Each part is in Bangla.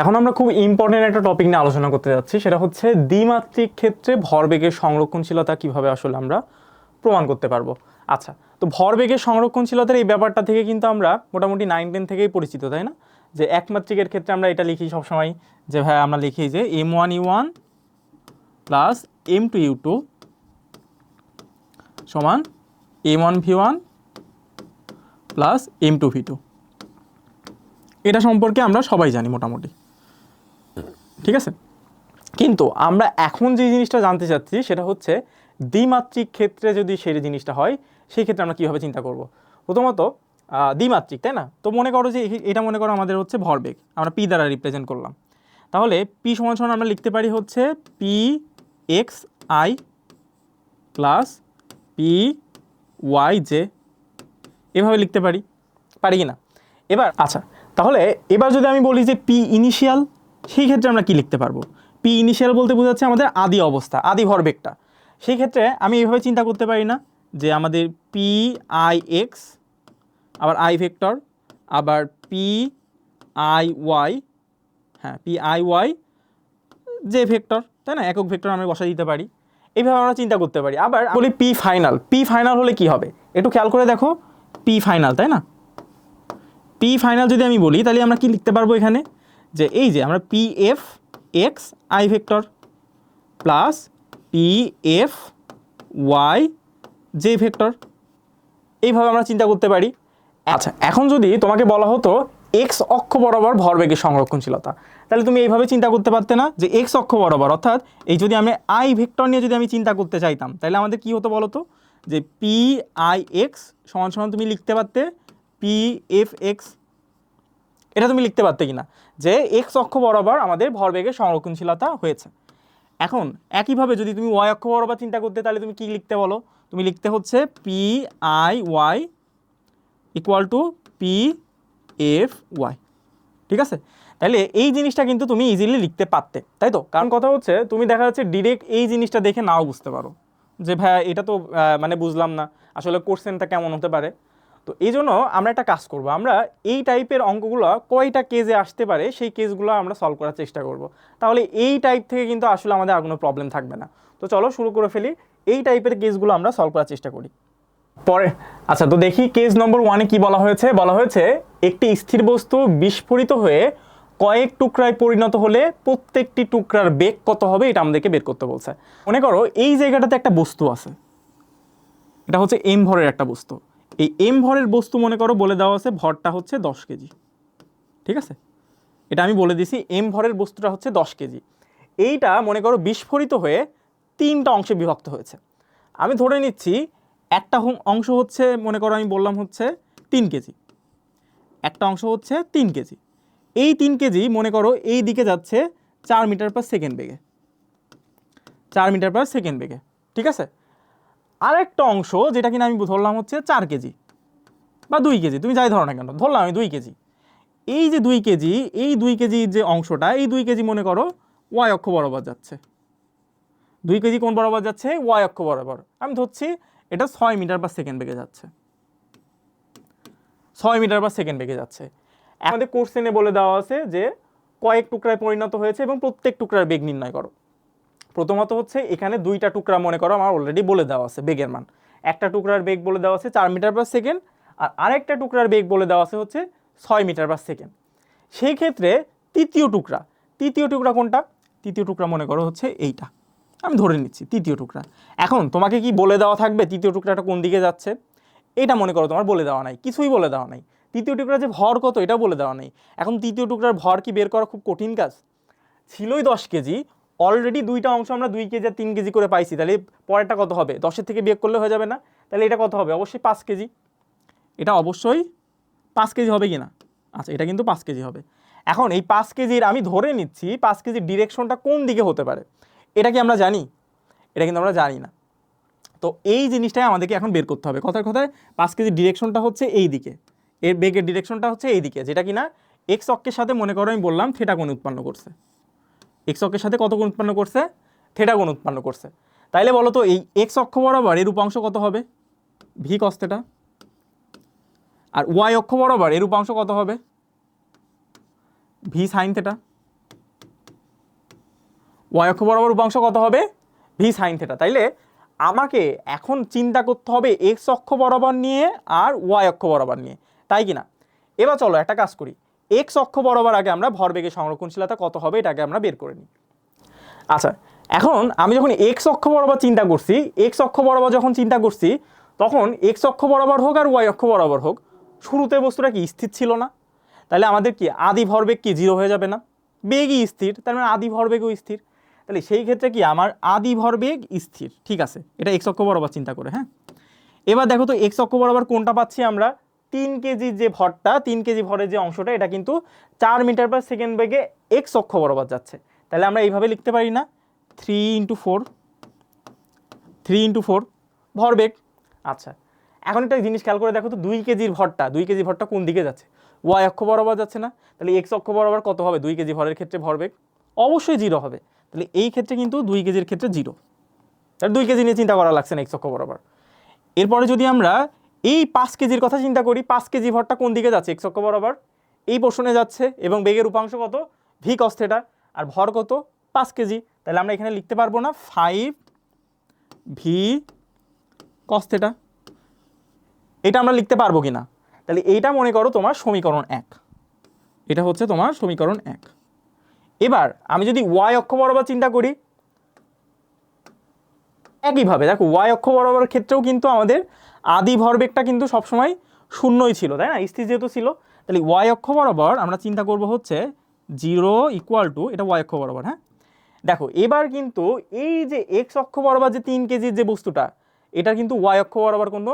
এখন আমরা খুব ইম্পর্টেন্ট একটা টপিক নিয়ে আলোচনা করতে যাচ্ছি, সেটা হচ্ছে দ্বিমাত্রিক ক্ষেত্রে ভরবেগের সংরক্ষণশীলতা কীভাবে আসলে আমরা প্রমাণ করতে পারব। আচ্ছা তো ভরবেগের সংরক্ষণশীলতার এই ব্যাপারটা থেকে কিন্তু আমরা মোটামুটি নাইন টেন থেকেই পরিচিত, তাই না? যে একমাত্রিকের ক্ষেত্রে আমরা এটা লিখি সবসময়, যে ভাই আমরা লিখি যে M one U one plus M two U two সমান M one V one plus M two V two এটা সম্পর্কে আমরা সবাই জানি মোটামুটি। ঠিক আছে? কিন্তু আমরা এখন যে জিনিসটা জানতে চাচ্ছি সেটা হচ্ছে দ্বিমাত্রিক ক্ষেত্রে যদি সেই জিনিসটা হয়, সেই ক্ষেত্রে আমরা কীভাবে চিন্তা করব? প্রথমত দ্বিমাত্রিক, তাই না? তো মনে করো যে এটা মনে করো আমাদের হচ্ছে ভরবেগ, আমরা পি দ্বারা রিপ্রেজেন্ট করলাম। তাহলে পি সমান সমান আমরা লিখতে পারি হচ্ছে P X I plus P Y J. এভাবে লিখতে পারি পারি কি না? এবার আচ্ছা তাহলে এবার যদি আমি বলি যে পি ইনিশিয়াল সেই ক্ষেত্রে আমরা কি লিখতে পারব? পি ইনিশিয়াল বলতে বোঝাচ্ছে আমাদের আদি অবস্থা, আদি ভরবেগটা। সেই ক্ষেত্রে আমি এইভাবে চিন্তা করতে পারি না যে আমাদের পি আই এক্স আবার আই ভেক্টর আবার পি আই ওয়াই হ্যাঁ পি আই ওয়াই যে ভেক্টর তাই না? একক ভেক্টর আমরা বসা দিতে পারি। এইভাবে আমরা চিন্তা করতে পারি। আবার বলি পি ফাইনাল পি ফাইনাল হলে কি হবে? একটু খেয়াল করে দেখো পি ফাইনাল তাই না? পি ফাইনাল যদি আমি বলি, তাহলে আমরা কি লিখতে পারব এখানে? যে এই যে আমরা P F X I vector plus P F Y J vector এইভাবে আমরা চিন্তা করতে পারি। আচ্ছা এখন যদি তোমাকে বলা হতো এক্স অক্ষ বরাবর ভরবেগের সংরক্ষণশীলতা, তাহলে তুমি এইভাবে চিন্তা করতে পারতে না যে এক্স অক্ষ বরাবর, অর্থাৎ এই যদি আমি আই ভেক্টর নিয়ে যদি আমি চিন্তা করতে চাইতাম, তাহলে আমাদের কি হতো বলো তো যে পি আই এক্স সমান সমান তুমি লিখতে পারতে পি এফ এক্স এটা তুমি লিখতে পারতে কিনা? যে এক্স অক্ষ বরাবর আমাদের ভরবেগের সংরক্ষণশীলতা হয়েছে। এখন, একইভাবে যদি তুমি ওয়াই অক্ষ বরাবর চিন্তা করতে, তাহলে তুমি কি লিখতে বলো? তুমি লিখতে হচ্ছে P I Y equal to P F Y ঠিক আছে? তাহলে এই জিনিসটা কিন্তু তুমি ইজিলি লিখতে পারতে, তাই তো? কারণ কথা হচ্ছে, তুমি দেখা যাচ্ছে ডিরেক্ট এই জিনিসটা দেখে নাও বুঝতে পারো। যে ভাই এটা তো মানে বুঝলাম না। আসলে কোশ্চেনটা কেমন হতে পারে? তো এই জন্য আমরা একটা কাজ করব। আমরা এই টাইপের অঙ্কগুলো কয়টা কেজে আসতে পারে সেই কেসগুলো আমরা সলভ করার চেষ্টা করব। তাহলে এই টাইপ থেকে কিন্তু আসলে আমাদের আর কোনো প্রবলেম থাকবে না। তো চলো শুরু করে ফেলি। এই টাইপের কেসগুলো আমরা সলভ করার চেষ্টা করি। পরে আচ্ছা তো দেখি কেস নম্বর ওয়ানে কি বলা হয়েছে? বলা হয়েছে, একটি স্থির বস্তু বিস্ফোরিত হয়ে কয়েক টুকরায় পরিণত হলে প্রত্যেকটি টুকরার বেগ কত হবে এটা আমাদেরকে বের করতে বলছে। মনে করো এই জায়গাটাতে একটা বস্তু আছে। এটা হচ্ছে এম ভরের একটা বস্তু। এই এম ভরের বস্তু মনে করো বলে দেওয়া আছে, ভরটা হচ্ছে দশ কেজি। ঠিক আছে? এটা আমি বলে দিছি এম ভরের বস্তুটা হচ্ছে দশ কেজি। এইটা মনে করো বিস্ফোরিত হয়ে তিনটা অংশে বিভক্ত হয়েছে। আমি ধরে নিচ্ছি, একটা অংশ হচ্ছে, মনে করো আমি বললাম হচ্ছে তিন কেজি। একটা অংশ হচ্ছে তিন কেজি। এই তিন কেজি মনে করো এই দিকে যাচ্ছে চার মিটার পার সেকেন্ড বেগে। চার মিটার পার সেকেন্ড বেগে। ঠিক আছে? আরেকটা অংশ যেটা কিনা আমি ধরলাম হচ্ছে চার কেজি বা দুই কেজি, তুমি যাই ধরো না কেন, ধরলাম আমি দুই কেজি। এই যে দুই কেজি, এই দুই কেজি যে অংশটা, এই দুই কেজি মনে করো ওয়াই অক্ষ বরাবর যাচ্ছে। দুই কেজি কোন বরাবর যাচ্ছে? ওয়াই অক্ষ বরাবর। আমি ধরছি এটা ছয় মিটার বা সেকেন্ড বেগে যাচ্ছে। ছয় মিটার বা সেকেন্ড বেগে যাচ্ছে। আমাদের কোশ্চেনে বলে দেওয়া আছে যে কয়েক টুকরায় পরিণত হয়েছে এবং প্রত্যেক টুকরার বেগ নির্ণয় করো। প্রথমত হচ্ছে এখানে দুইটা টুকরা মনে করো আমার অলরেডি বলে দেওয়া আছে বেগের মান। একটা টুকরার বেগ বলে দেওয়া আছে চার মিটার পার সেকেন্ড আর আরেকটা টুকরার বেগ বলে দেওয়া আছে হচ্ছে ছয় মিটার পার সেকেন্ড সেই ক্ষেত্রে তৃতীয় টুকরা তৃতীয় টুকরা কোনটা? তৃতীয় টুকরা মনে করো হচ্ছে এইটা। আমি ধরে নিচ্ছি, তৃতীয় টুকরা। এখন তোমাকে কি বলে দেওয়া থাকবে তৃতীয় টুকরাটা কোন দিকে যাচ্ছে? এটা মনে করো তোমার বলে দেওয়া নাই, কিছুই বলে দেওয়া নাই। তৃতীয় টুকরা যে ভর কত এটা বলে দেওয়া নেই। এখন তৃতীয় টুকরার ভর কি বের করা খুব কঠিন কাজ? ছিলই দশ কেজি অলরেডি দুইটা অংশ আমরা দুই কেজি আর তিন কেজি করে পাইছি। তাহলে পরেরটা কত হবে? দশের থেকে বিয়োগ করলে হয়ে যাবে না। তাহলে এটা কত হবে? অবশ্যই পাঁচ কেজি। এটা অবশ্যই পাঁচ কেজি হবে কি না আচ্ছা এটা কিন্তু পাঁচ কেজি হবে। এখন এই পাঁচ কেজির আমি ধরে নিচ্ছি, পাঁচ কেজির ডিরেকশনটা কোন দিকে হতে পারে? এটা কি আমরা জানি? এটা কিন্তু আমরা জানি না। তো এই জিনিসটাই আমাদেরকে এখন বের করতে হবে। কথার কথায় পাঁচ কেজির ডিরেকশনটা হচ্ছে এই দিকে। এর বেগের ডিরেকশনটা হচ্ছে এই দিকে। যেটা কি না এক্স অক্ষের সাথে মনে করো আমি বললাম থেটা কোণ উৎপন্ন করছে। এক্স অক্ষের সাথে কত কোণ উৎপন্ন করছে? থেটা কোণ উৎপন্ন করছে। তাইলে বলো তো, এই এক্স অক্ষ বরাবর এর উপাংশ কত হবে? ভি কস থেটা আর ওয়াই অক্ষ বরাবর এর উপাংশ কত হবে? ভি সাইন থেটা ওয়াই অক্ষ বরাবর উপাংশ কত হবে? ভি সাইন থেটা তাইলে আমাকে এখন চিন্তা করতে হবে এক্স অক্ষ বরাবর নিয়ে আর ওয়াই অক্ষ বরাবর নিয়ে। তাই কি না এবার চলো একটা কাজ করি। এক্স অক্ষ বরাবর আগে আমরা ভরবেগের সংরক্ষণশীলতা কত হবে এটাকে আমরা বের করে নিই। আচ্ছা এখন আমি যখন এক্স অক্ষ বরাবর চিন্তা করছি এক্স অক্ষ বরাবর যখন চিন্তা করছি, তখন এক্স অক্ষ বরাবর হোক আর ওয়াই অক্ষ বরাবর হোক, শুরুতে বস্তুটা কি স্থির ছিল না? তাহলে আমাদের কি আদি ভরবেগ কি জিরো হয়ে যাবে না? বেগই স্থির, তার মানে আদি ভরবেগও স্থির। তাহলে সেই ক্ষেত্রে কি আমার আদি ভরবেগ স্থির, ঠিক আছে? এটা এক্স অক্ষ বরাবর চিন্তা করে হ্যাঁ? এবার দেখো তো এক্স অক্ষ বরাবর কোনটা পাচ্ছি আমরা? তিন কেজি যে ভরটা, তিন কেজি ভরের যে অংশটা, এটা কিন্তু চার মিটার পার সেকেন্ড বেগে এক্স অক্ষ বরাবর যাচ্ছে। তাহলে আমরা এইভাবে লিখতে পারি না। Three into four three into four ভরবেগ আচ্ছা এখন একটা জিনিস খেয়াল করে দেখো তো, দুই কেজির ভরটা, দুই কেজি ভরটা কোন দিকে যাচ্ছে? ওয়াই অক্ষ বরাবর যাচ্ছে না। তাহলে এক্স অক্ষ বরাবর কত হবে? দুই কেজি ভরের ক্ষেত্রে ভরবেগ অবশ্যই জিরো হবে। তাহলে এই ক্ষেত্রে কিন্তু দুই কেজির ক্ষেত্রে জিরো তাহলে দুই কেজি নিয়ে চিন্তা করা লাগছে না এক্স অক্ষ বরাবর। এরপরে যদি আমরা এই পাঁচ কেজির কথা চিন্তা করি, পাঁচ কেজি ভরটা কোন দিকে যাচ্ছে? এক্স বরাবর। এই পোর্শনে যাচ্ছে এবং বেগের উপাংশ কত? ভি কস্থেটা আর ভর কত? পাঁচ কেজি। তাহলে আমরা এখানে লিখতে পারব না ফাইভ ভি কস্থেটা এটা আমরা লিখতে পারব কি না তাহলে এইটা মনে করো তোমার সমীকরণ এক। এটা হচ্ছে তোমার সমীকরণ এক। এবার আমি যদি ওয়াই অক্ষ বরাবর চিন্তা করি, একইভাবে দেখো ওয়াই অক্ষ বরাবর ক্ষেত্রেও কিন্তু আমাদের আদি ভরবেগটা কিন্তু সবসময় শূন্যই ছিল, তাই না? স্থির যেহেতু ছিল, তাহলে ওয়াই অক্ষ বরাবর আমরা চিন্তা করব হচ্ছে জিরো ইকুয়াল টু এটা ওয়াই অক্ষ বরাবর হ্যাঁ? দেখো, এবার কিন্তু এই যে এক্স অক্ষ বরাবর যে তিন কেজির যে বস্তুটা এটা কিন্তু ওয়াই অক্ষ বরাবর কোনো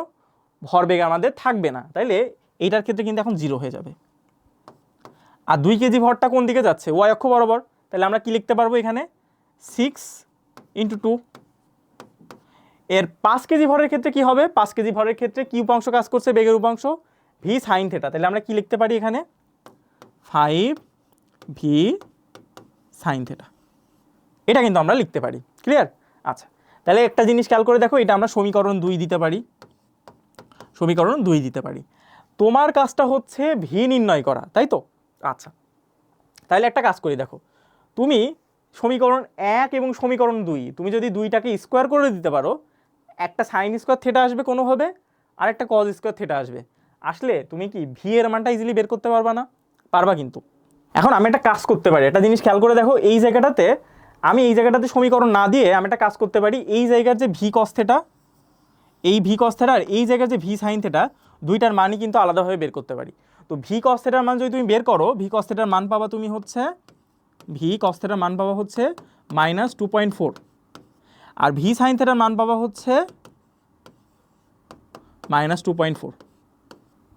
ভরবেগ আমাদের থাকবে না, তাইলে এইটার ক্ষেত্রে কিন্তু এখন জিরো হয়ে যাবে। আর দুই কেজি ভরটা কোন দিকে যাচ্ছে? ওয়াই অক্ষ বরাবর, তাহলে আমরা কি লিখতে পারব এখানে? সিক্স ইন্টু টু এর পাঁচ কেজি ভরের ক্ষেত্রে কি হবে? পাঁচ কেজি ভরের ক্ষেত্রে কি উপাংশ কাজ করছে বেগের উপাংশ ভি সাইন থেটা তাহলে আমরা কি লিখতে পারি এখানে? ফাইভ ভি সাইন থেটা এটা কিন্তু আমরা লিখতে পারি। ক্লিয়ার আচ্ছা। তাহলে একটা জিনিস খেয়াল করে দেখো, এটা আমরা সমীকরণ দুই দিতে পারি। সমীকরণ দুই দিতে পারি। তোমার কাজটা হচ্ছে ভি নির্ণয় করা, তাই তো? আচ্ছা। তাহলে একটা কাজ করি দেখো। তুমি সমীকরণ এক এবং সমীকরণ দুই, তুমি যদি দুইটাকে স্কোয়ার করে দিতে পারো একটা সাইন স্কোয়ার থেটা আসবে কোনোভাবে আর একটা কজ স্কোয়ার থেটা আসবে। আসলে তুমি কি ভি এর মানটা ইজিলি বের করতে পারবা না? পারবা কিন্তু। এখন আমি একটা কাজ করতে পারি। একটা জিনিস খেয়াল করে দেখো, এই জায়গাটাতে, আমি এই জায়গাটাতে সমীকরণ না দিয়ে আমি একটা কাজ করতে পারি। এই জায়গার যে ভি কস থেটা এই ভি কস থেটা আর এই জায়গার যে ভি সাইন থেটা দুইটার মানই কিন্তু আলাদাভাবে বের করতে পারি। তো ভি কস থেটার মান যদি তুমি বের করো ভি কস থেটার মান পাবা তুমি হচ্ছে ভি কস থেটার মান পাবা হচ্ছে মাইনাস টু পয়েন্ট ফোর আর ভি সাইন থেটার মান পাবা হচ্ছে মাইনাস টু পয়েন্ট ফোর।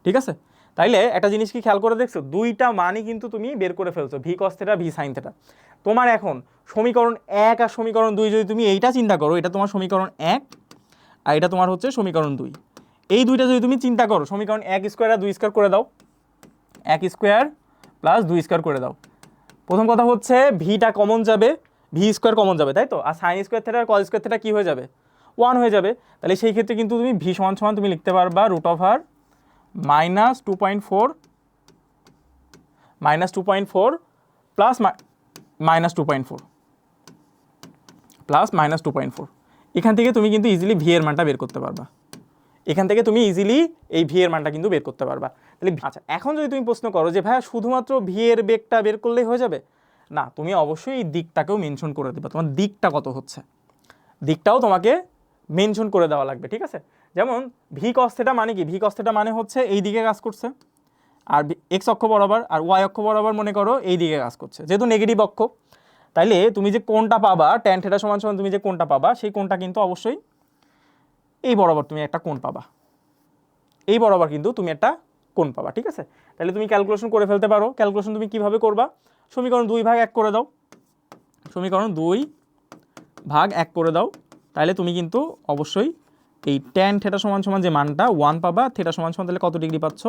ঠিক আছে? তাইলে একটা জিনিস কি খেয়াল করে দেখছ? দুইটা মানই কিন্তু তুমি বের করে ফেলছো, V cos theta, V sine theta. তোমার এখন সমীকরণ এক আর সমীকরণ দুই যদি তুমি এইটা চিন্তা করো, এটা তোমার সমীকরণ এক আর এটা তোমার হচ্ছে সমীকরণ দুই। এই দুইটা যদি তুমি চিন্তা করো, সমীকরণ এক স্কোয়ার আর দুই স্কোয়ার করে দাও। এক স্কোয়ার প্লাস দুই স্কোয়ার করে দাও। প্রথম কথা হচ্ছে ভিটা কমন যাবে ভি স্কোয়ার কমন যাবে, তাই তো? আর সাইন স্কোয়ার থেটা আর কজ স্কোয়ার থেটা কী হয়ে যাবে? ওয়ান হয়ে যাবে। তাহলে সেই ক্ষেত্রে কিন্তু তুমি ভি সমান সমান তুমি লিখতে পারবা root of R minus two point four minus two point four plus minus two point four plus minus two point four এখান থেকে তুমি কিন্তু ইজিলি ভি এর মানটা বের করতে পারবা। এখান থেকে তুমি ইজিলি এই ভি এর মানটা কিন্তু বের করতে পারবা। তাহলে আচ্ছা এখন যদি তুমি প্রশ্ন করো যে ভাইয়া শুধুমাত্র ভি এর বেগটা বের করলেই হয়ে যাবে? না, তুমি অবশ্যই এই দিকটাকেও মেনশন করে দেবে। তোমার দিকটা কত হচ্ছে? দিকটাও তোমাকে মেনশন করে দেওয়া লাগবে, ঠিক আছে? যেমন ভি কস্থেটা মানে কি? ভি কস্থেটা মানে হচ্ছে এই দিকে কাজ করছে, আর এক্স অক্ষ বরাবর, আর ওয়াই অক্ষ বরাবর মনে করো এই দিকে কাজ করছে। যেহেতু নেগেটিভ অক্ষ, তাইলে তুমি যে কোনটা পাবা ট্যান থেটা সমান সমান তুমি যে কোনটা পাবা, সেই কোনটা কিন্তু অবশ্যই এই বরাবর তুমি একটা কোণ পাবা। এই বরাবর কিন্তু তুমি একটা কোণ পাবা, ঠিক আছে? তাহলে তুমি ক্যালকুলেশন করে ফেলতে পারো। ক্যালকুলেশন তুমি কীভাবে করবা? সমীকরণ দুই ভাগ এক করে দাও। সমীকরণ দুই ভাগ এক করে দাও। তাহলে তুমি কিন্তু অবশ্যই এই ট্যান থেটা সমান সমান যে মানটা ওয়ান পাবা থেটা সমান সমান তাহলে কত ডিগ্রি পাচ্ছ?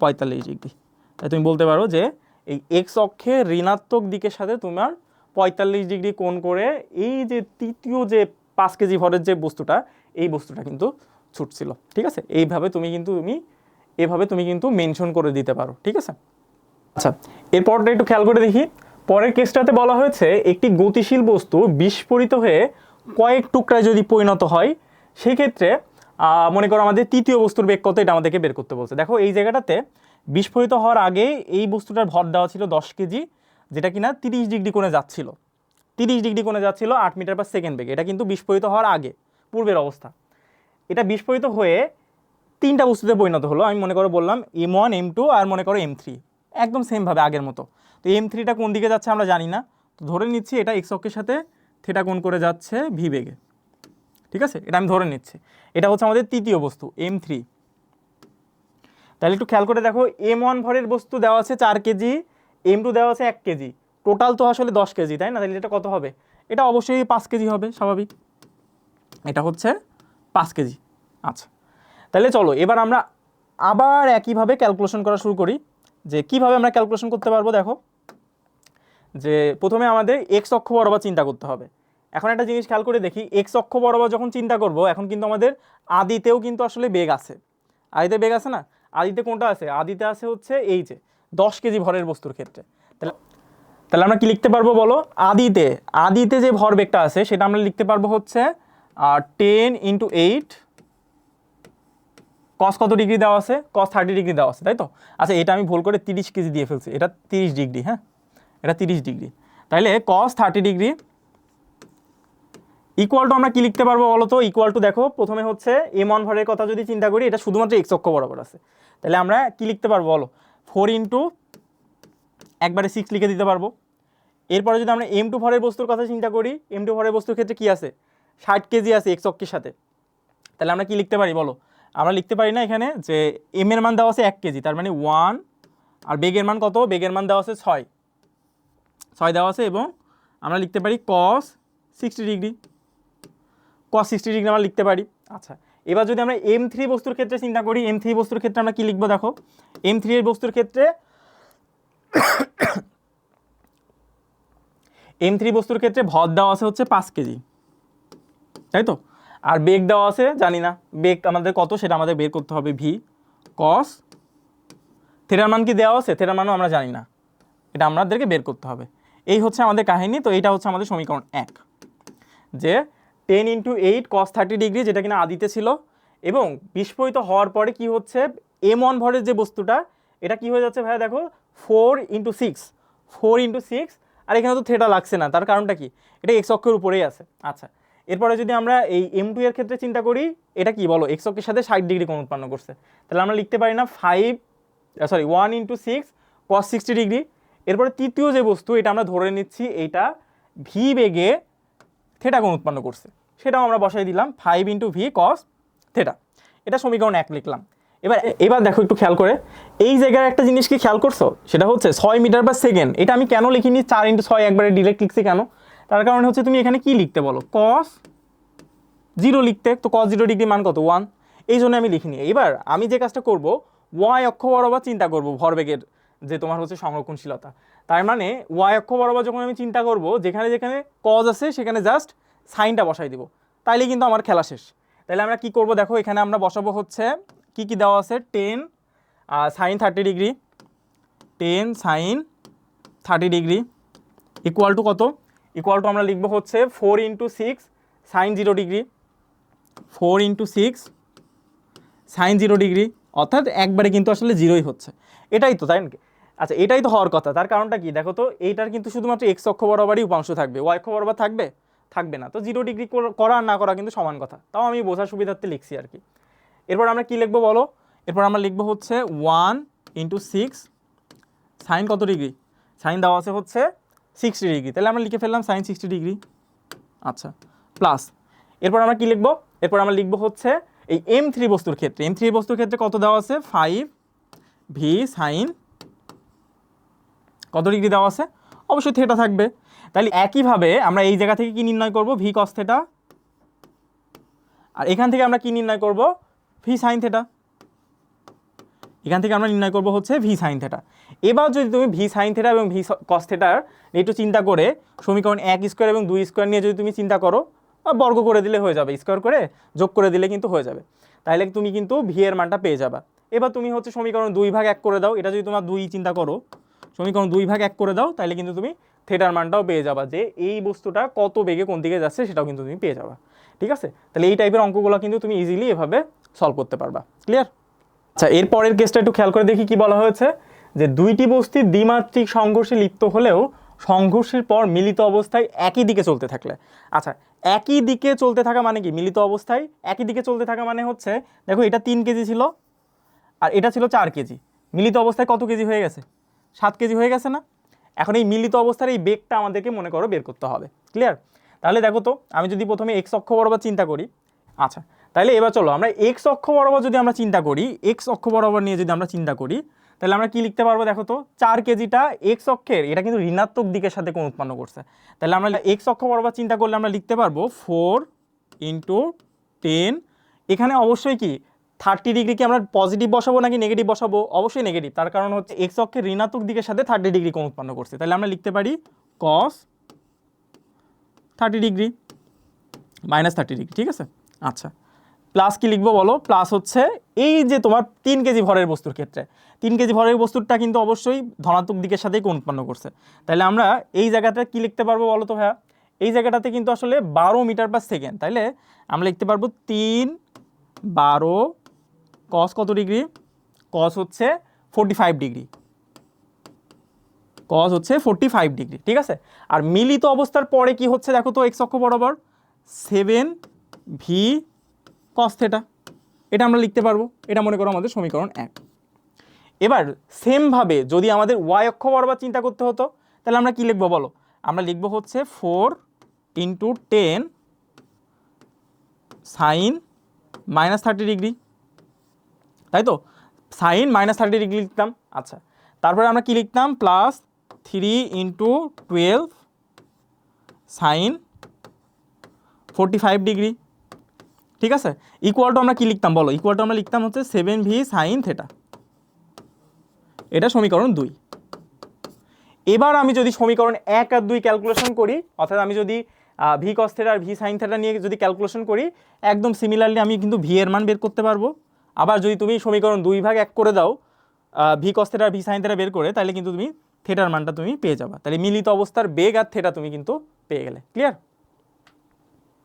পঁয়তাল্লিশ ডিগ্রি তাই তুমি বলতে পারো যে এই এক্স অক্ষে ঋণাত্মক দিকের সাথে তোমার পঁয়তাল্লিশ ডিগ্রি কোণ করে এই যে তৃতীয় যে পাঁচ কেজি ভরের যে বস্তুটা, এই বস্তুটা কিন্তু ছুটছিল। ঠিক আছে? এইভাবে তুমি কিন্তু তুমি, এভাবে তুমি কিন্তু মেনশন করে দিতে পারো। ঠিক আছে? আচ্ছা এরপরটা একটু খেয়াল করে দেখি। পরের কেসটাতে বলা হয়েছে, একটি গতিশীল বস্তু বিস্ফোরিত হয়ে কয়েক টুকরায় যদি পরিণত হয় সেই ক্ষেত্রে মনে করো আমাদের তৃতীয় বস্তুর বেগ কত এটা আমাদেরকে বের করতে বলছে। দেখো, এই জায়গাটাতে বিস্ফোরিত হওয়ার আগে এই বস্তুটার ভর দেওয়া ছিল দশ কেজি, যেটা কিনা তিরিশ ডিগ্রি কোণে যাচ্ছিল। তিরিশ ডিগ্রি কোণে যাচ্ছিল আট মিটার পার সেকেন্ড বেগে। এটা কিন্তু বিস্ফোরিত হওয়ার আগে, পূর্বের অবস্থা। এটা বিস্ফোরিত হয়ে তিনটা বস্তুতে পরিণত হলো। আমি মনে করো বললাম এম ওয়ান এম টু আর মনে করো এম থ্রি একদম সেমভাবে আগের মতো। তো এম থ্রিটা কোন দিকে যাচ্ছে আমরা জানি না। তো ধরে নিচ্ছি এটা এক্স অক্ষের সাথে থেটা কোণ করে যাচ্ছে ভি বেগে। ঠিক আছে? এটা আমি ধরে নিচ্ছি। এটা হচ্ছে আমাদের তৃতীয় বস্তু এম থ্রি তাহলে একটু খেয়াল করে দেখো এম ওয়ান ভরের বস্তু দেওয়া আছে চার কেজি এম টু দেওয়া আছে এক কেজি। টোটাল তো আসলে দশ কেজি, তাই না? তাহলে এটা কত হবে? এটা অবশ্যই পাঁচ কেজি হবে, স্বাভাবিক। এটা হচ্ছে পাঁচ কেজি। আচ্ছা। তাহলে চলো, এবার আমরা আবার একইভাবে ক্যালকুলেশন করা শুরু করি। যে কীভাবে আমরা ক্যালকুলেশন করতে পারব দেখো? যে প্রথমে আমাদের এক্স অক্ষ বরাবর চিন্তা করতে হবে। এখন একটা জিনিস খেয়াল করে দেখি এক্স অক্ষ বরাবর যখন চিন্তা করব, এখন কিন্তু আমাদের আদিতেও কিন্তু আসলে বেগ আছে। আদিতে বেগ আছে না? আদিতে কোনটা আছে? আদিতে আছে হচ্ছে এই যে দশ কেজি ভরের বস্তুর ক্ষেত্রে। তাহলে তাহলে আমরা কি লিখতে পারব বলো? আদিতে আদিতে যে ভর বেগটা আছে, সেটা আমরা লিখতে পারব হচ্ছে টেন ইন্টু এইট কস কত ডিগ্রি দেওয়া আছে? কস থার্টি ডিগ্রি দেওয়া আছে তাই তো আচ্ছা এটা আমি ভুল করে তিরিশ কেজি দিয়ে ফেলছি। এটা তিরিশ ডিগ্রি হ্যাঁ? এটা তিরিশ ডিগ্রি তাহলে cos thirty degree equal to আমরা কি লিখতে পারব বলো তো? ইকুয়াল টু দেখো, প্রথমে হচ্ছে এম ওয়ান ভরের কথা যদি চিন্তা করি, এটা শুধুমাত্র এক্স অক্ষ বরাবর আছে। তাহলে আমরা কি লিখতে পারব বলো? ফোর ইন্টু একবারে সিক্স লিখে দিতে পারব। এরপরে যদি আমরা এম টু ভরের বস্তুর কথা চিন্তা করি এম টু ভরের বস্তুর ক্ষেত্রে কি আছে? ষাট কেজি আছে এক্স অক্ষের সাথে। তাহলে আমরা কি লিখতে পারি বলো? আমরা লিখতে পারি না এখানে যে এম এর মান দেওয়া আছে এক কেজি, তার মানে ওয়ান আর বেগের মান কত? বেগের মান দেওয়া আছে ছয়। ছয় দেওয়া আছে এবং আমরা লিখতে পারি cos sixty degree cos sixty degree আমরা লিখতে পারি। আচ্ছা এবার যদি আমরা এম থ্রি বস্তুর ক্ষেত্রে চিন্তা করি এম থ্রি বস্তুর ক্ষেত্রে আমরা কি লিখব দেখো? এম থ্রি এর বস্তুর ক্ষেত্রে এম থ্রি বস্তুর ক্ষেত্রে ভর দেওয়া আছে হচ্ছে পাঁচ কেজি। তাই তো? আর বেগ দেওয়া আছে, জানি না। বেগ আমাদের কত? সেটা আমাদের বের করতে হবে ভি কস থেরার মান কি দেওয়া আছে? থেরার মানও আমরা জানি না। এটা আমাদেরকে বের করতে হবে। এই হচ্ছে আমাদের কাহিনী, তো এইটা হচ্ছে আমাদের সমীকরণ এক। যে ten into eight cos thirty degree যেটা কিনা আদিতে ছিল, এবং বিস্ফোরিত হওয়ার পরে কি হচ্ছে? এম ওয়ান ভরের যে বস্তুটা, এটা কি হয়ে যাচ্ছে ভাইয়া দেখো? Four into six four into six আর এখানে তো থেটা লাগছে না, তার কারণটা কি? এটা এক্স অক্ষের উপরেই আছে। আচ্ছা এরপরে যদি আমরা এই এম টু এর ক্ষেত্রে চিন্তা করি, এটা কি বলো? এক্স অক্ষের সাথে ষাট ডিগ্রি কোণ উৎপন্ন করছে। তাহলে আমরা লিখতে পারি না five sorry one into six cos sixty degree. এরপরে তৃতীয় যে বস্তু, এটা আমরা ধরে নিচ্ছি এইটা ভি বেগে থেটা কোণ উৎপন্ন করছে। সেটাও আমরা বসাই দিলাম five into V cos theta এটা সমীকরণ এক লিখলাম। এবার এবার দেখো একটু খেয়াল করে। এই জায়গার একটা জিনিস কি খেয়াল করছ? সেটা হচ্ছে ছয় মিটার পার সেকেন্ড এটা আমি কেন লিখিনি? চার ইন্টু ছয় একবারে ডিরেক্ট লিখছি কেন? তার কারণে হচ্ছে তুমি এখানে কি লিখতে বলো? কস জিরো লিখতে, তো কস জিরো ডিগ্রি মান কত? ওয়ান এই জন্য আমি লিখিনি। এবার আমি যে কাজটা করব ওয়াই অক্ষ বরাবর চিন্তা করব ভরবেগের, যে তোমার হচ্ছে সংরক্ষণশীলতা। তার মানে ওয়াই অক্ষ বরাবর যখন আমি চিন্তা করব, যেখানে যেখানে কজ আছে, সেখানে জাস্ট সাইনটা বসাই দিব। তাইলে কিন্তু আমার খেলা শেষ। তাহলে আমরা কি করব? দেখো, এখানে আমরা বসাবো হচ্ছে, কি কি দেওয়া আছে? Ten sine thirty degree ten sine thirty degree equal to কত? ইকুয়াল টু আমরা লিখব হচ্ছে four into six sine zero degree four into six sine zero degree অর্থাৎ একবারে কিন্তু আসলে জিরোই হচ্ছে। এটাই তো, তাই নাকি? আচ্ছা এটাই তো হওয়ার কথা। তার কারণটা কি? দেখো তো, এইটার কিন্তু শুধুমাত্র এক্স অক্ষ বরাবরই উপাংশ থাকবে। ওয়াই অক্ষ বরাবর থাকবে? থাকবে না। তো জিরো ডিগ্রি করা না করা কিন্তু সমান কথা। তাও আমি বোঝার সুবিধার্থে লিখছি আর কি। এরপর আমরা কি লিখব বলো? এরপর আমরা লিখব হচ্ছে ওয়ান ইন্টু সিক্স সাইন কত ডিগ্রি সাইন দেওয়া আছে হচ্ছে সিক্সটি ডিগ্রি তাহলে আমরা লিখে ফেললাম সাইন সিক্সটি ডিগ্রি আচ্ছা প্লাস এরপর আমরা কি লিখব? এরপর আমরা লিখব হচ্ছে এই এম থ্রি বস্তুর ক্ষেত্রে। এম থ্রি বস্তুর ক্ষেত্রে কত দেওয়া আছে? ফাইভ ভি সাইন কত ডিগ্রি দেওয়া আছে? অবশ্যই থেটা থাকবে। তাহলে একইভাবে আমরা এই জায়গা থেকে কি নির্ণয় করব? ভি কস থেটা আর এখান থেকে আমরা কি নির্ণয় করব? ভি সাইন থেটা এখান থেকে আমরা নির্ণয় করব হচ্ছে ভি সাইন থেটা এবার যদি তুমি ভি সাইন থেটা এবং ভি কস থেটার একটু চিন্তা করে সমীকরণ এক স্কোয়ার এবং দুই স্কোয়ার নিয়ে যদি তুমি চিন্তা করো বর্গ করে দিলে হয়ে যাবে। স্কোয়ার করে যোগ করে দিলে কিন্তু হয়ে যাবে। তাহলে তুমি কিন্তু ভি এর মানটা পেয়ে যাবা। এবার তুমি হচ্ছে সমীকরণ দুই ভাগ এক করে দাও। এটা যদি তোমার দুই চিন্তা করো, সমীকরণ দুই ভাগ এক করে দাও তাহলে কিন্তু তুমি থেটার মানটাও পেয়ে যাবা যে এই বস্তুটা কত বেগে কোন দিকে যাচ্ছে সেটাও কিন্তু তুমি পেয়ে যাবা। ঠিক আছে? তাহলে এই টাইপের অঙ্কগুলো কিন্তু তুমি ইজিলি এভাবে সলভ করতে পারবা। ক্লিয়ার আচ্ছা এর পরের কেসটা একটু খেয়াল করে দেখি কি বলা হয়েছে, যে দুইটি বস্তির দ্বিমাত্রিক সংঘর্ষে লিপ্ত হলেও সংঘর্ষের পর মিলিত অবস্থায় একই দিকে চলতে থাকলে। আচ্ছা একই দিকে চলতে থাকা মানে কি? মিলিত অবস্থায় একই দিকে চলতে থাকা মানে হচ্ছে, দেখো এটা তিন কেজি ছিল, আর এটা ছিল চার কেজি। মিলিত অবস্থায় কত কেজি হয়ে গেছে? সাত কেজি হয়ে গেছে না? এখন এই মিলিত অবস্থার এই বেগটা আমাদেরকে মনে করো বের করতে হবে। ক্লিয়ার তাহলে দেখো তো, আমি যদি প্রথমে এক্স অক্ষ বরাবর চিন্তা করি আচ্ছা তাহলে এবার চলো, আমরা এক্স অক্ষ বরাবর যদি আমরা চিন্তা করি এক্স অক্ষ বরাবর নিয়ে যদি আমরা চিন্তা করি তাহলে আমরা কি লিখতে পারব দেখো তো? চার কেজিটা এক্স অক্ষের, এটা কিন্তু ঋণাত্মক দিকের সাথে কোণ উৎপন্ন করছে। তাহলে আমরা এক্স অক্ষ বরাবর চিন্তা করলে আমরা লিখতে পারব ফোর ইন্টু টেন এখানে অবশ্যই কি থার্টি ডিগ্রিকে আমরা পজিটিভ বসাবো নাকি নেগেটিভ বসাবো? অবশ্যই নেগেটিভ তার কারণ হচ্ছে এক্স অক্ষের ঋণাত্মক দিকের সাথে থার্টি ডিগ্রি কোণ উৎপন্ন করছে। তাহলে আমরা লিখতে পারি cos thirty degree minus thirty degree ঠিক আছে? আচ্ছা। প্লাস কি লিখব বলো? প্লাস হচ্ছে এই যে তোমার তিন কেজি ভরের বস্তুর ক্ষেত্রে। তিন কেজি ভরের বস্তুরটা কিন্তু অবশ্যই ধনাত্মক দিকের সাথেই উৎপন্ন করছে। তাহলে আমরা এই জায়গাটা কি লিখতে পারব বলো তো ভাইয়া? এই জায়গাটাতে কিন্তু আসলে বারো মিটার পার সেকেন্ড তাইলে আমরা লিখতে পারব তিন বারো কস কত ডিগ্রি? কস হচ্ছে ফোর্টি ফাইভ ডিগ্রি। কস হচ্ছে ফোর্টি ফাইভ ডিগ্রি, ঠিক আছে? আর মিলিত অবস্থার পরে কি হচ্ছে দেখো তো এক্স অক্ষ বরাবর? সেভেন ভি কস থেটা এটা আমরা লিখতে পারব। এটা মনে করো আমাদের সমীকরণ এক। এবার সেমভাবে যদি আমাদের ওয়াই অক্ষ বরাবর চিন্তা করতে হতো, তাহলে আমরা কি লিখব বলো? আমরা লিখব হচ্ছে four into ten sine minus thirty degree তাই তো? সাইন মাইনাস থার্টি ডিগ্রি লিখতাম। আচ্ছা তারপরে আমরা কি লিখতাম? Plus three into twelve sine forty five degree ঠিক আছে? ইকুয়াল টু আমরা কি লিখতাম? বলো ইকুয়াল টু আমরা লিখতাম হচ্ছে সেভেন ভি সাইন থেটা এটা সমীকরণ দুই। এবার আমি যদি সমীকরণ এক আর দুই ক্যালকুলেশন করি, অর্থাৎ আমি যদি ভি কস থেটা আর ভি সাইন থেটা নিয়ে যদি ক্যালকুলেশন করি, একদম সিমিলারলি আমি কিন্তু ভি এর মান বের করতে পারব। আবার যদি তুমি সমীকরণ দুই ভাগ এক করে দাও ভি কস থেটা আর ভি সাইন থেটা বের করে, তাহলে কিন্তু তুমি থেটার মানটা তুমি পেয়ে যাবা। তাহলে মিলিত অবস্থার বেগ আর থেটা তুমি কিন্তু পেয়ে গেলে। ক্লিয়ার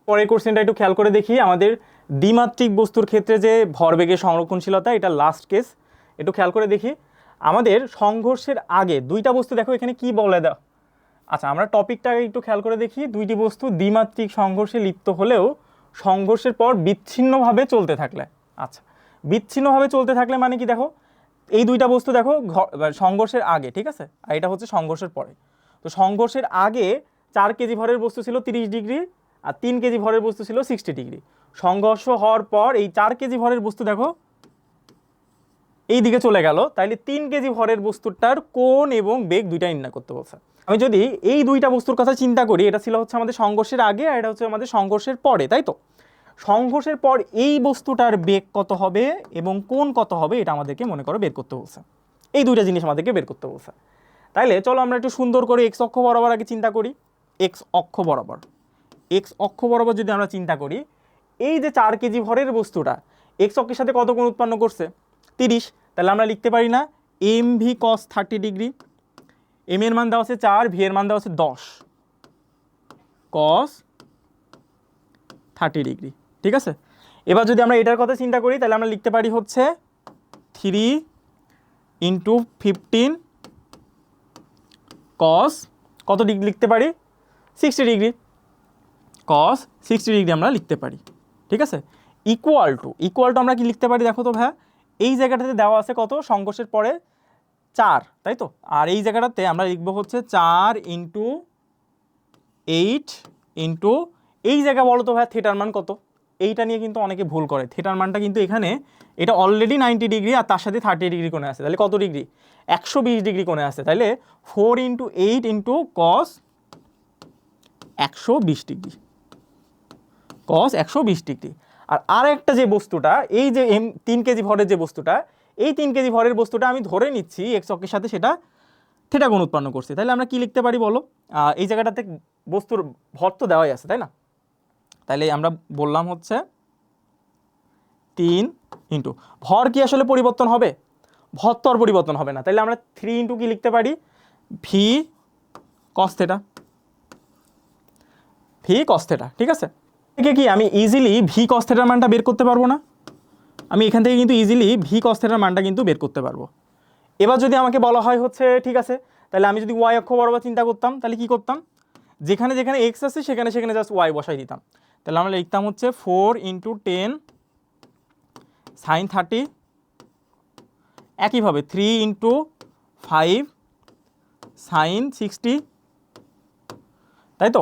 পরের কোশ্চেনটা একটু খেয়াল করে দেখি, আমাদের দ্বিমাত্রিক বস্তুর ক্ষেত্রে যে ভরবেগের সংরক্ষণশীলতা, এটা লাস্ট কেস একটু খেয়াল করে দেখি। আমাদের সংঘর্ষের আগে দুইটা বস্তু দেখো এখানে কি বলে দাও। আচ্ছা আমরা টপিকটা একটু খেয়াল করে দেখি, দুইটি বস্তু দ্বিমাত্রিক সংঘর্ষে লিপ্ত হলেও সংঘর্ষের পর বিচ্ছিন্নভাবে চলতে থাকলে। আচ্ছা বিচ্ছিন্নভাবে চলতে থাকলে মানে কি দেখো, এই দুইটা বস্তু দেখো সংঘর্ষের আগে, ঠিক আছে? আর এটা হচ্ছে সংঘর্ষের পরে। তো সংঘর্ষের আগে চার কেজি ভরের বস্তু ছিল তিরিশ ডিগ্রি আর তিন কেজি ভরের বস্তু ছিল সিক্সটি ডিগ্রি সংঘর্ষ হওয়ার পর এই চার কেজি ভরের বস্তু দেখো, এই দিকে চলে গেল। তাইলে তিন কেজি ভরের বস্তুটার কোণ এবং বেগ দুইটা নির্ণয় করতে বলছে। আমি যদি এই দুইটা বস্তুর কথা চিন্তা করি, এটা ছিল হচ্ছে আমাদের সংঘর্ষের আগে আর এটা হচ্ছে আমাদের সংঘর্ষের পরে, তাই তো? সংঘর্ষের পর এই বস্তুটার বেগ কত হবে এবং কোন কত হবে এটা আমাদেরকে মনে করো বের করতে বলছে। এই দুইটা জিনিস আমাদেরকে বের করতে বলছে। তাইলে চলো আমরা একটু সুন্দর করে এক্স অক্ষ বরাবর আগে চিন্তা করি। এক্স অক্ষ বরাবর। এক্স অক্ষ বরাবর যদি আমরা চিন্তা করি, এই যে চার কেজি ভরের বস্তুটা, এক্স অক্ষের সাথে কত কোণ উৎপন্ন করছে? তিরিশ। তাহলে আমরা লিখতে পারি না, M V cos thirty degree M এর মান দেওয়া আছে চার, ভি এর মান দেওয়া আছে দশ। কস থার্টি ডিগ্রি ঠিক আছে? এবার যদি আমরা এটার কথা চিন্তা করি, তাহলে আমরা লিখতে পারি হচ্ছে থ্রি ইন্টু ফিফটিন কস কত ডিগ্রি লিখতে পারি? Sixty degree cos sixty degree আমরা লিখতে পারি, ঠিক আছে? ইকুয়াল টু ইকুয়াল টু আমরা কি লিখতে পারি দেখো তো ভাইয়া? এই জায়গাটাতে দেওয়া আছে কত? সংঘর্ষের পরে চার, তাই তো? আর এই জায়গাটাতে আমরা লিখব হচ্ছে চার ইন্টু এইট ইন্টু এই জায়গা বলো তো ভাই থিয়েটার মান কত? এইটা নিয়ে কিন্তু অনেকে ভুল করে। থিয়েটার মানটা কিন্তু এখানে, এটা অলরেডি নাইনটি ডিগ্রি আর তার সাথে থার্টি ডিগ্রি কোণে আছে। তাহলে কত ডিগ্রি একশো বিশ ডিগ্রি কোণে আছে। তাহলে four into eight into cos একশো বিশ ডিগ্রি কস একশো বিশ ডিগ্রি। আর আর একটা যে বস্তুটা, এই যে এম, তিন কেজি ভরের যে বস্তুটা, এই তিন কেজি ভরের বস্তুটা আমি ধরে নিচ্ছি এক্স অক্ষের সাথে, সেটা থেটা কোণ উৎপন্ন করছে। তাহলে আমরা কি লিখতে পারি বলো? এই জায়গাটাতে বস্তুর ভর তো দেওয়াই আছে, তাই না? তাহলে আমরা বললাম হচ্ছে তিন ইন্টু, ভর কি আসলে পরিবর্তন হবে? ভর তো আর পরিবর্তন হবে না। তাহলে আমরা থ্রি ইন্টু কি লিখতে পারি? V cos theta V cos ঠিক আছে? থেকে কি আমি ইজিলি ভি কস থেটার মানটা বের করতে পারব না? আমি এখান থেকে কিন্তু ইজিলি ভি কস থেটার মানটা কিন্তু বের করতে পারব। এবার যদি আমাকে বলা হয় হচ্ছে, ঠিক আছে, তাহলে আমি যদি ওয়াই অক্ষ বরাবর চিন্তা করতাম, তাহলে কি করতাম? যেখানে যেখানে এক্স আছে, সেখানে সেখানে জাস্ট ওয়াই বসাই দিতাম। তাহলে আমরা লিখতাম হচ্ছে four into ten sine thirty একইভাবে three into five sine sixty তাই তো?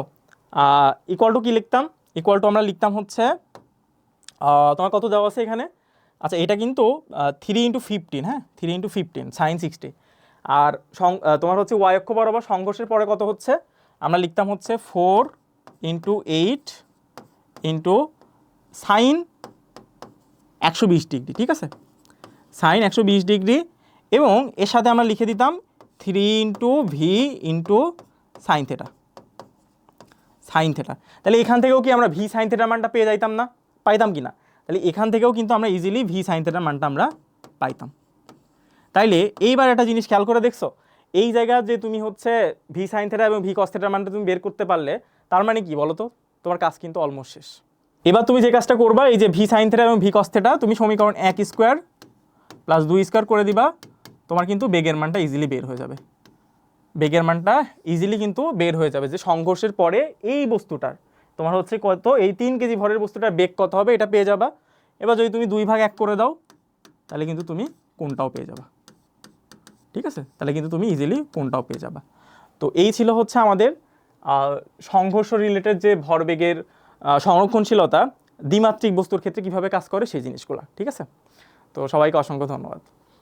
ইকুয়াল টু কী লিখতাম? ইকুয়াল টু আমরা লিখতাম হচ্ছে তোমার কত দেওয়া আছে এখানে? আচ্ছা এটা কিন্তু থ্রি ইন্টু ফিফটিন হ্যাঁ? Three into fifteen sine sixty আর তোমার হচ্ছে ওয়াই অক্ষ বরাবর সংঘর্ষের পরে কত হচ্ছে? আমরা লিখতাম হচ্ছে four into eight into sine একশো বিশ ডিগ্রি, ঠিক আছে? সাইন একশো বিশ ডিগ্রি এবং এর সাথে আমরা লিখে দিতাম three into V into sine theta sine theta তাহলে এখান থেকেও কি আমরা ভি সাইন থেটার মানটা পেয়ে যাইতাম না? পাইতাম কি না? তাহলে এখান থেকেও কিন্তু আমরা ইজিলি ভি সাইন থেটার মানটা আমরা পাইতাম। তাইলে এইবার একটা জিনিস খেয়াল করে দেখছ? এই জায়গা যে তুমি হচ্ছে ভি সাইন থেটা এবং ভি কস থেটার মানটা তুমি বের করতে পারলে, তার মানে কি বলো তো? তোমার কাজ কিন্তু অলমোস্ট শেষ। এবার তুমি যে কাজটা করবা, এই যে ভি সাইন থেটা এবং ভি কস থেটা তুমি সমীকরণ এক স্কোয়ার প্লাস দুই স্কোয়ার করে দিবা, তোমার কিন্তু বেগের মানটা ইজিলি বের হয়ে যাবে। বেগের মানটা ইজিলি কিন্তু বের হয়ে যাবে, যে সংঘর্ষের পরে এই বস্তুটার। তোমার হচ্ছে কত? এই তিন কেজি ভরের বস্তুটার বেগ কত হবে এটা পেয়ে যাবা। এবার যদি তুমি দুই ভাগ এক করে দাও, তাহলে কিন্তু তুমি কোনটাও পেয়ে যাবা। ঠিক আছে? তাহলে কিন্তু তুমি ইজিলি কোনটাও পেয়ে যাবা। তো এই ছিল হচ্ছে আমাদের সংঘর্ষ রিলেটেড যে ভরবেগের সংরক্ষণশীলতা, দ্বিমাত্রিক বস্তুর ক্ষেত্রে কীভাবে কাজ করে সেই জিনিসগুলো। ঠিক আছে? তো সবাইকে অসংখ্য ধন্যবাদ।